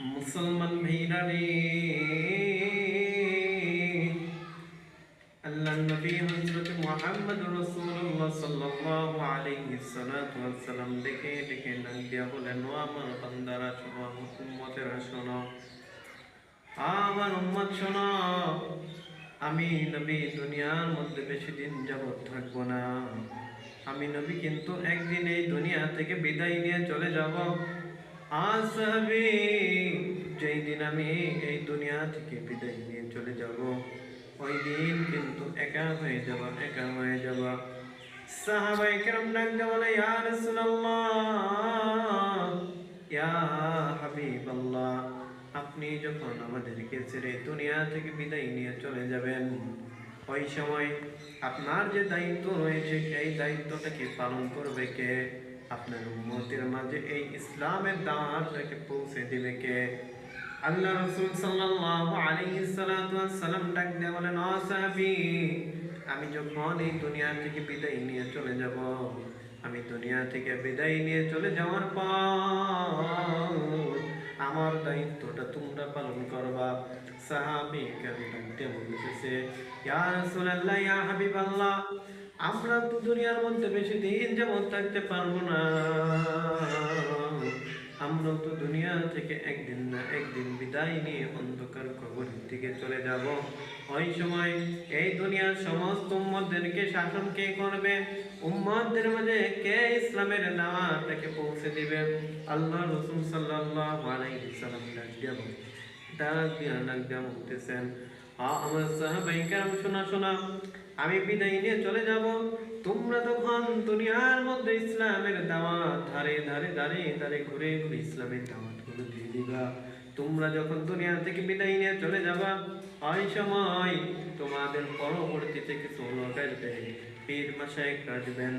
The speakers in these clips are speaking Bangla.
মুসলমান ভাইরা রে। আল্লাহ নবী হযরত মুহাম্মদ রাসূলুল্লাহ সাল্লাল্লাহু আলাইহি সাল্লাতু ওয়াসসালাম দেখে দেখে দিয়া বলেন, ও আমার বান্দারা, শোনো উম্মতেরা, শোনো। আমার উম্মত, শোনো। আমি নবী দুনিয়ার মধ্যে বেশি দিন যাবত থাকব না। আমি নবী কিন্তু একদিন এই দুনিয়া থেকে বিদায় নিয়ে চলে যাব। আজ সাহাবী যেই দিন আমি এই দুনিয়া থেকে বিদায় নিয়ে চলে যাব, ওই দিন কিন্তু একা হয়ে যাব, একা হয়ে যাব। সাহাবাই কেরম ডাক দিয়ে বলে, ইয়া রাসূলুল্লাহ, ইয়া হাবিবাল্লাহ, আপনি যখন আমাদেরকে ছেড়ে দুনিয়া থেকে বিদায় নিয়ে চলে যাবেন, ওই সময় আপনার যে দায়িত্ব রয়েছে, এই দায়িত্বটাকে পালন করবে কে? আপনার উম্মতের মাঝে এই ইসলামের দাওয়াতটাকে পৌঁছে দিবে কে? আল্লাহ রসুল সাল্লাল্লাহু আলাইহি সাল্লাতু ডাক দিয়ে বলেন, ও আমি যখন এই দুনিয়া থেকে বিদায় নিয়ে চলে যাব, আমি দুনিয়া থেকে বিদায় নিয়ে চলে যাওয়ার পর আমার দায়িত্বটা তোমরা পালন করবা। সাহাবী কেন ডাকতে বলতেছে, ইয়া ইয়া আমরা তো দুনিয়ার মধ্যে বেশি দিন যেমন থাকতে পারব না। আমরা তো দুনিয়া থেকে একদিন না একদিন বিদায় নিয়ে অন্ধকার কবরের দিকে চলে যাব। ওই সময় এই দুনিয়ার সমস্ত উম্মতদেরকে শাসন কে করবে? উম্মতদের মাঝে কে ইসলামের নামাটাকে পৌঁছে দিবে? আল্লাহ রসুল সাল্লাল্লাহু আলাইহি সাল্লাম ডাক দিয়া ডাক দিয়া, ডাক আমার কেরাম, শোনা শোনা আমি বিদায় নিয়ে চলে যাব। তোমরা তখন দুনিয়ার মধ্যে ইসলামের দাওয়াত ধারে ধারে ধারে ধারে ঘুরে ঘুরে ইসলামের দাওয়াতগুলো দিয়ে দিবা। তোমরা যখন দুনিয়া থেকে বিদায় নিয়ে চলে যাবা, ওই সময় তোমাদের পরবর্তীতে কিছু আসবে পীর মাসায় কাটবেন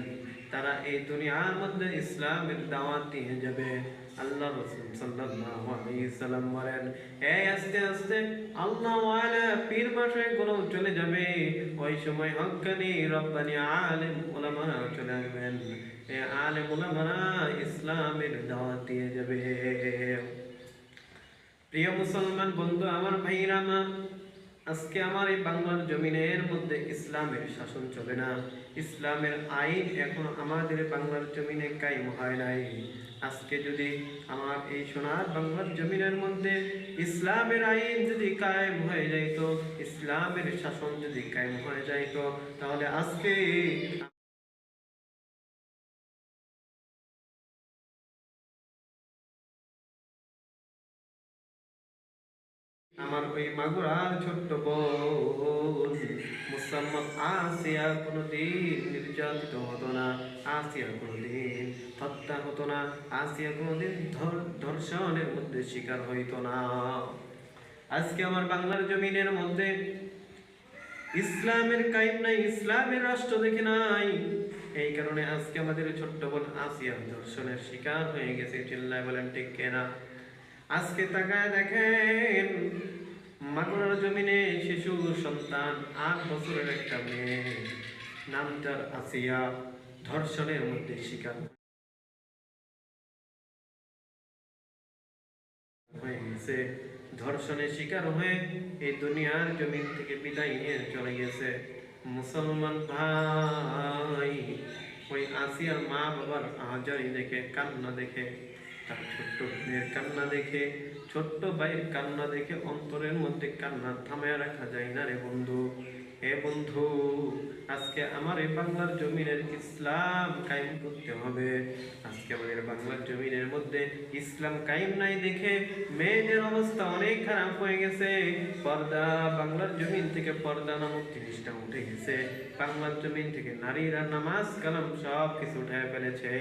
তারা এই দুনিয়ার মধ্যে ইসলামের দাওয়াত দিয়ে যাবে। আল্লাহ রসুল সাল্লাল্লাহু সাল্লাম বলেন এই আস্তে আস্তে আল্লাহ পীর মাসায়গুলো চলে যাবে। ওই সময় হক্কানি রব্বানি আলেম উলামারা চলে আসবেন। এই আলেম উলামারা ইসলামের দাওয়াত দিয়ে যাবে। প্রিয় মুসলমান বন্ধু, আমার ভাইরা আজকে আমার এই বাংলার জমিনের মধ্যে ইসলামের শাসন চলে না। ইসলামের আইন এখন আমাদের বাংলার জমিনে কায়েম হয় নাই। আজকে যদি আমার এই সোনার বাংলার জমিনের মধ্যে ইসলামের আইন যদি কায়েম হয়ে যাইতো, ইসলামের শাসন যদি কায়েম হয়ে যাইতো, তাহলে আজকে আমার ওই মাগুরার ছোট্ট বোন। মুসাম্মদ আসিয়া কোনোদিন নির্যাতিত হতো না, আসিয়া কোনোদিন হত্যা হতো না, আসিয়া কোনোদিন ধর- ধর্ষণের মধ্যে শিকার হইতো না। আজকে আমার বাংলার জমিনের মধ্যে ইসলামের কায়েম নাই, ইসলামের রাষ্ট্র দেখে নাই। এই কারণে আজকে আমাদের ছোট্ট বোন আসিয়া ধর্ষণের শিকার হয়ে গেছে। চিল্লায় বলেন, ঠিক কেনা? আজকে তাকায় দেখেন মাগুরার জমিনে শিশু, সন্তান, আট বছরের একটা মেয়ে। নামটার আসিয়া ধর্ষণের মধ্যে শিকার। হয়ে গেছে। ধর্ষণের শিকার হয়ে এই দুনিয়ার জমিন থেকে বিদায় নিয়ে চলে গেছে। মুসলমান ভাই, ওই আসিয়ার মা বাবার আহাজারি দেখে, কান্না দেখে তার ছোট্ট মেয়ের কান্না দেখে, ছোট্ট ভাইয়ের কান্না দেখে অন্তরের মধ্যে কান্না থামায় রাখা যায় না রে বন্ধু। এ বন্ধু, আজকে আমার এই বাংলার জমিনের ইসলাম কায়েম করতে হবে। আজকে আমাদের বাংলার জমিনের মধ্যে ইসলাম কায়েম নাই দেখে মেয়েদের অবস্থা অনেক খারাপ হয়ে গেছে। পর্দা, বাংলার জমিন থেকে পর্দা নামক জিনিসটা উঠে গেছে। বাংলার জমিন থেকে নারীরা নামাজ, কালাম সব কিছু উঠে ফেলেছে।